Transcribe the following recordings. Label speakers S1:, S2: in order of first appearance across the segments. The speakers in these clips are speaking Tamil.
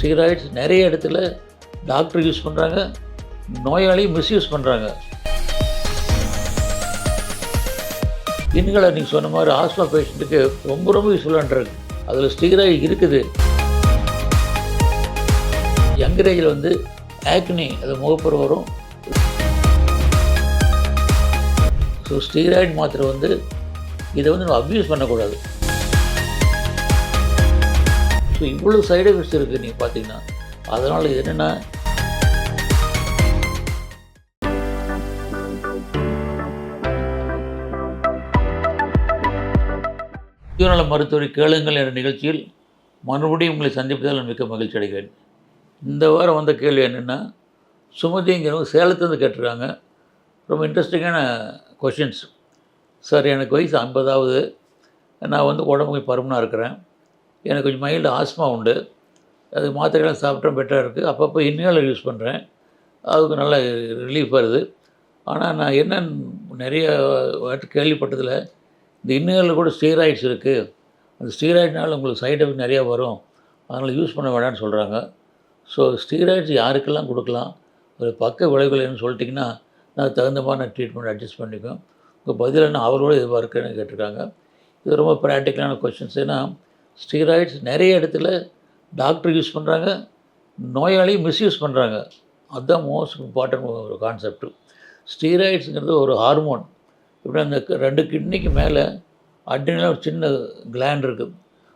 S1: ஸ்டீராய்ட்ஸ் நிறைய இடத்துல டாக்டர் யூஸ் பண்ணுறாங்க நோயாளியும் மிஸ்யூஸ் பண்ணுறாங்க இன்களை நீங்கள் சொன்ன மாதிரி ஆஸ்மா பேஷண்ட்டுக்கு ரொம்ப ரொம்ப யூஸ்ஃபுல்லான ட்ரக் அதில் ஸ்டீராய்டு இருக்குது. யங்கரேஜில் வந்து ஆக்னி அது முகப்பரு வரும். ஸோ ஸ்டீராய்டு மாத்திரை வந்து இதை வந்து நம்ம அப்யூஸ் பண்ணக்கூடாது. ஸோ இவ்வளோ சைடு எஃபெக்ட்ஸ் இருக்குது நீங்கள் பார்த்தீங்கன்னா. அதனால் இது என்னென்னா சுயநல மருத்துவரை கேளுங்கள் என்ற நிகழ்ச்சியில் மறுபடியும் உங்களை சந்திப்பதால் நான் மிக்க மகிழ்ச்சி அடைகிறேன். இந்த வாரம் வந்த கேள்வி என்னென்னா சுமதிங்கிறவங்க சேலத்துலேருந்து கேட்டிருக்காங்க. ரொம்ப இன்ட்ரெஸ்டிங்கான கொஷின்ஸ் சார் எனக்கு வயசு ஐம்பதாவது. நான் வந்து உடம்புக்கு பருமனாக இருக்கிறேன். எனக்கு கொஞ்சம் மைல்டு ஆஸ்மா உண்டு. அது மாத்திரைலாம் சாப்பிட்டா பெட்டராக இருக்குது அப்பப்போ இன்னேலர் யூஸ் பண்ணுறேன் அதுக்கு நல்ல ரிலீஃப் வருது. ஆனால் நான் என்ன நிறைய வாட்டி கேள்விப்பட்டதில் இந்த இன்னேலர் கூட ஸ்டீராய்ட்ஸ் இருக்குது அந்த ஸ்டீராய்ட்னால உங்களுக்கு சைடு எஃபெக்ட் நிறையா வரும். அதனால் யூஸ் பண்ண வேண்டாம்னு சொல்கிறாங்க ஸோ ஸ்டீராய்ட்ஸ் யாருக்கெல்லாம் கொடுக்கலாம்? ஒரு பக்க விளைவுகள் என்னன்னு சொல்லிட்டிங்கன்னா நான் தகுந்த மாதிரி நான் ட்ரீட்மெண்ட் அட்ஜஸ்ட் பண்ணிப்பேன். உங்கள் பதிலாக நான் அவரோட இதுவாக இருக்குன்னு கேட்டிருக்காங்க. இது ரொம்ப ப்ராக்டிக்கலான கொஷின்ஸ் ஏன்னா ஸ்டீராய்ட்ஸ் நிறைய இடத்துல டாக்டர் யூஸ் பண்ணுறாங்க நோயாளியும் மிஸ்யூஸ் பண்ணுறாங்க. அதுதான் மோஸ்ட் இம்பார்ட்டன்ட் ஒரு கான்செப்ட் ஸ்டீராய்ட்ஸுங்கிறது ஒரு ஹார்மோன் இப்படி அந்த க- ரெண்டு கிட்னிக்கு மேலே அட்ரினல் ஒரு சின்ன கிளாண்ட் இருக்குது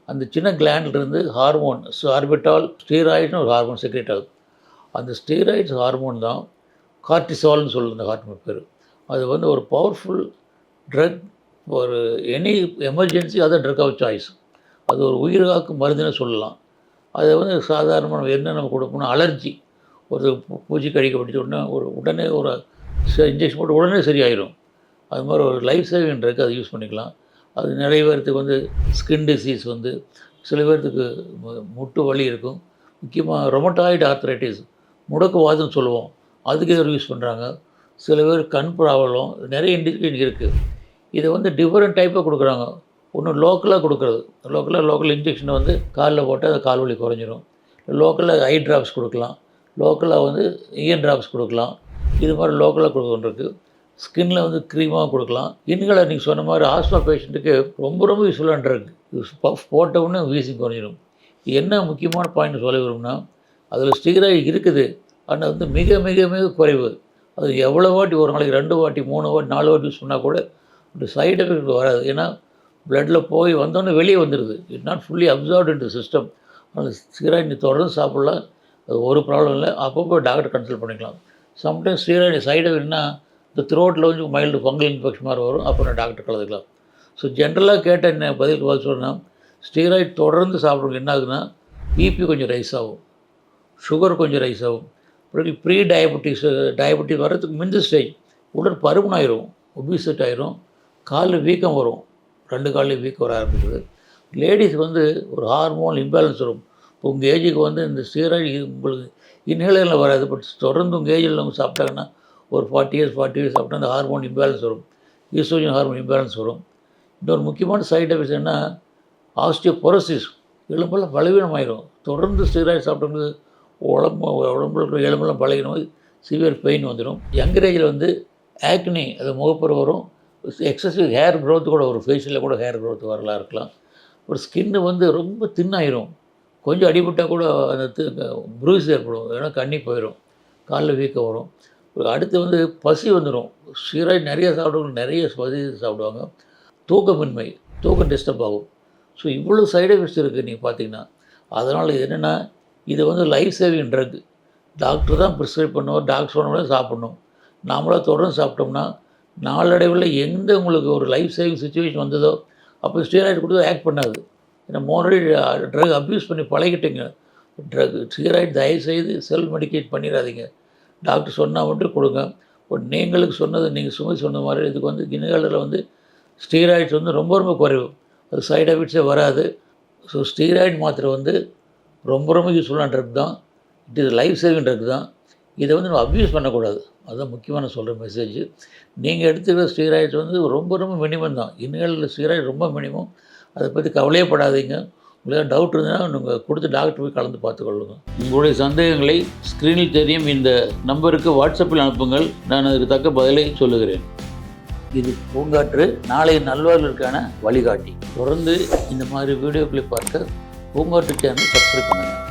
S1: அந்த சின்ன கிளாண்ட்லேருந்து ஹார்மோன் ஆர்பிட்டால் ஸ்டீராய்ட்னு ஒரு ஹார்மோன் செக்ரேட் ஆகுது. அந்த ஸ்டீராய்ட்ஸ் ஹார்மோன் தான் கார்டிசால்னு சொல்லுது அந்த ஹார்மோன் பேர். அது வந்து ஒரு பவர்ஃபுல் ட்ரக் ஒரு எனி எமர்ஜென்சி அதான் ட்ரக் ஆஃப் சாய்ஸ் அது ஒரு உயிர் காக்கும் மருந்துன்னு சொல்லலாம். அதை வந்து சாதாரணமாக என்ன நம்ம கொடுக்கணும் அலர்ஜி. ஒரு பூச்சி கடிக்கப்பட்ட உடனே ஒரு உடனே ஒரு இன்ஜெக்ஷன் போட்டு உடனே சரியாயிடும் அது மாதிரி ஒரு லைஃப் சேவிங் இருக்குது அதை யூஸ் பண்ணிக்கலாம். அது நிறைய பேர்த்துக்கு வந்து ஸ்கின் டிசீஸ் வந்து சில பேர்த்துக்கு முட்டு வலி இருக்கும். முக்கியமாக ரொமட்டாய்டு ஆர்த்ரைட்டிஸ் முடக்குவாதம் சொல்லுவோம். அதுக்கு இதை யூஸ் பண்ணுறாங்க சில பேர் கண் ப்ராப்ளம் நிறைய இண்டிகேஷன் இருக்குது இதை வந்து டிஃப்ரெண்ட் டைப்பாக கொடுக்குறாங்க. ஒன்று லோக்கலாக கொடுக்குறது. லோக்கலாக லோக்கல் இன்ஜெக்ஷனை வந்து காலில் போட்டால் அது கால் வலி குறைஞ்சிரும். லோக்கலாக ஐ ட்ராப்ஸ் கொடுக்கலாம். லோக்கலாக வந்து இஎன் ட்ராப்ஸ் கொடுக்கலாம். இது மாதிரி லோக்கலாக கொடுக்குறது ஸ்கின்ல வந்து க்ரீமாக கொடுக்கலாம். இன்னும் நீங்கள் சொன்ன மாதிரி ஆஸ்மா பேஷண்ட்டுக்கு ரொம்ப ரொம்ப யூஸ்ஃபுல்லான ட்ரக் போட்ட உடனே வீசி குறைஞ்சிடும் என்ன முக்கியமான பாயிண்ட் சொல்ல விரும்புனா அதில் ஸ்டீராய்டு இருக்குது. ஆனால் வந்து மிக மிக மிக குறைவு. அது எவ்வளோ வாட்டி ஒரு நாளைக்கு ரெண்டு வாட்டி மூணு வாட்டி நாலு வாட்டி யூஸ் பண்ணால் கூட ஒரு சைடு எஃபெக்ட் வராது. ஏன்னா பிளட்டில் போய் வந்தோடனே வெளியே வந்துடுது it not fully observed in system அதனால் ஸ்டீராய்டு தொடர்ந்து சாப்பிடலாம் அது ஒரு ப்ராப்ளம் இல்லை. அப்பப்போ டாக்டர் கன்சல்ட் பண்ணிக்கலாம். சம்டைம்ஸ் ஸ்டீராய்டு சைடு என்ன இந்த த்ரோட்டில் வந்து மைல்டு ஃபங்கல் இன்ஃபெக்ஷன் மாதிரி வரும். அப்போ நான் டாக்டர் கலந்துக்கலாம். ஸோ ஜென்ரலாக கேட்ட என்ன பதில் பதில் சொன்னால் ஸ்டீராய்டு தொடர்ந்து சாப்பிட்றவங்க என்ன ஆகுதுன்னா பிபி கொஞ்சம் ரைஸ் ஆகும். சுகர் கொஞ்சம் ரைஸ் ஆகும். அப்புறம் ப்ரீ டயபெட்டிஸ் டயபெட்டிஸ் வர்றதுக்கு மிந்த ஸ்டேஜ் உடல் பருமன் ஆயிரும் ஒபிசட் ஆயிரும். காலில் வீக்கம் வரும். ரெண்டு காலையும் வீக்கம் வர ஆரம்பிக்குது. லேடிஸ் வந்து ஒரு ஹார்மோன் இம்பேலன்ஸ் வரும். இப்போ உங்கள் ஏஜுக்கு வந்து இந்த ஸ்டீராய்டு உங்களுக்கு இன்ஹேலரில் வராது. பட் தொடர்ந்து உங்கள் ஏஜில் நம்ம சாப்பிட்டாங்கன்னா ஒரு ஃபார்ட்டி இயர்ஸ் ஃபார்ட்டி இயர்ஸ் சாப்பிட்டா அந்த ஹார்மோன் இம்பேலன்ஸ் வரும். ஈஸ்ட்ரோஜன் ஹார்மோன் இம்பேலன்ஸ் வரும். இன்னொரு முக்கியமான சைட் எஃபெக்ட்ஸ் என்ன? ஆஸ்டியோபொரோசிஸ் எலும்பெல்லாம் பலவீனமாயிரும். தொடர்ந்து ஸ்டீராய்டு சாப்பிட்டவங்களுக்கு உடம்பு உடம்புல இருக்கிற எலும்பெல்லாம் பழகினோம் சிவியர் பெயின் வந்துடும். யங்கர் ஏஜில் வந்து ஆக்னி அது முகப்பரு வரும். எக்ஸசிவ் ஹேர் க்ரோத் கூட ஒரு ஃபேஷியலில் கூட ஹேர் க்ரோத் வரலாம் இருக்கலாம். ஒரு ஸ்கின்னு வந்து ரொம்ப தின்னாயிரும் கொஞ்சம் அடிபட்டால் கூட அந்த ப்ரூஸ் ஏற்படும். ஏன்னா கண்ணி போயிடும் காலில் வீக்கம் வரும். அடுத்து வந்து பசி வந்துடும் சீராக நிறைய சாப்பிடுவாங்க நிறைய பசி சாப்பிடுவாங்க. தூக்கமின்மை தூக்கம் டிஸ்டர்ப் ஆகும். ஸோ இவ்வளோ சைடு எஃபெக்ட்ஸ் இருக்குது நீங்கள் பார்த்தீங்கன்னா. அதனால் இது என்னென்னா இது வந்து லைஃப் சேவிங் ட்ரக் டாக்டர் தான் ப்ரிஸ்கிரைப் பண்ணுவோம் டாக்டர் சொன்னோட சாப்பிட்ணும். நாமளாக தொடர்ந்து சாப்பிட்டோம்னா நாளடைவில் எந்த உங்களுக்கு ஒரு லைஃப் சேவிங் சுச்சுவேஷன் வந்ததோ அப்போ ஸ்டீராய்டு கொடுத்து ஆக்ட் பண்ணாது. ஏன்னா மோனரி ட்ரக் அப்யூஸ் பண்ணி பழகிட்டீங்க. ட்ரக் ஸ்டீராய்டு தயவு செய்து செல்ஃப் மெடிக்கேட் பண்ணிடாதீங்க. டாக்டர் சொன்னால் மட்டும் கொடுங்க. இப்போ நீங்களுக்கு சொன்னது நீங்கள் சுமை சொன்ன மாதிரி இதுக்கு வந்து கிணங்களில் வந்து ஸ்டீராய்ட்ஸ் வந்து ரொம்ப ரொம்ப குறைவு. அது சைடு எஃபெக்ட்ஸே வராது. ஸோ ஸ்டீராய்டு மாத்திரை வந்து ரொம்ப ரொம்ப யூஸ்ஃபுல்லான ட்ரக் தான். It is life saving drug தான். இதை வந்து நம்ம அப்யூஸ் பண்ணக்கூடாது. அதுதான் முக்கியமான சொல்கிற மெசேஜ் நீங்கள் எடுத்துக்கிற ஸ்டீராய்ட்ஸ் வந்து ரொம்ப ரொம்ப மினிமம் தான். இன்னும் ஸ்டீராய்டு ரொம்ப மினிமம் அதை பற்றி கவலையே படாதீங்க. உங்களுக்கு டவுட் இருந்ததுன்னா நீங்கள் கொடுத்து டாக்டர் போய் கலந்து பார்த்துக்கொள்ளுங்க. உங்களுடைய சந்தேகங்களை ஸ்க்ரீனில் தெரியும். இந்த நம்பருக்கு வாட்ஸ்அப்பில் அனுப்புங்கள். நான் அதுக்கு தக்க பதிலை சொல்லுகிறேன். இது பூங்காற்று நாளைய நல்வாழ்வுக்கான வழிகாட்டி. தொடர்ந்து இந்த மாதிரி வீடியோக்களை பார்க்க பூங்காற்று சேனல் சப்ஸ்கிரைப் பண்ணுங்கள்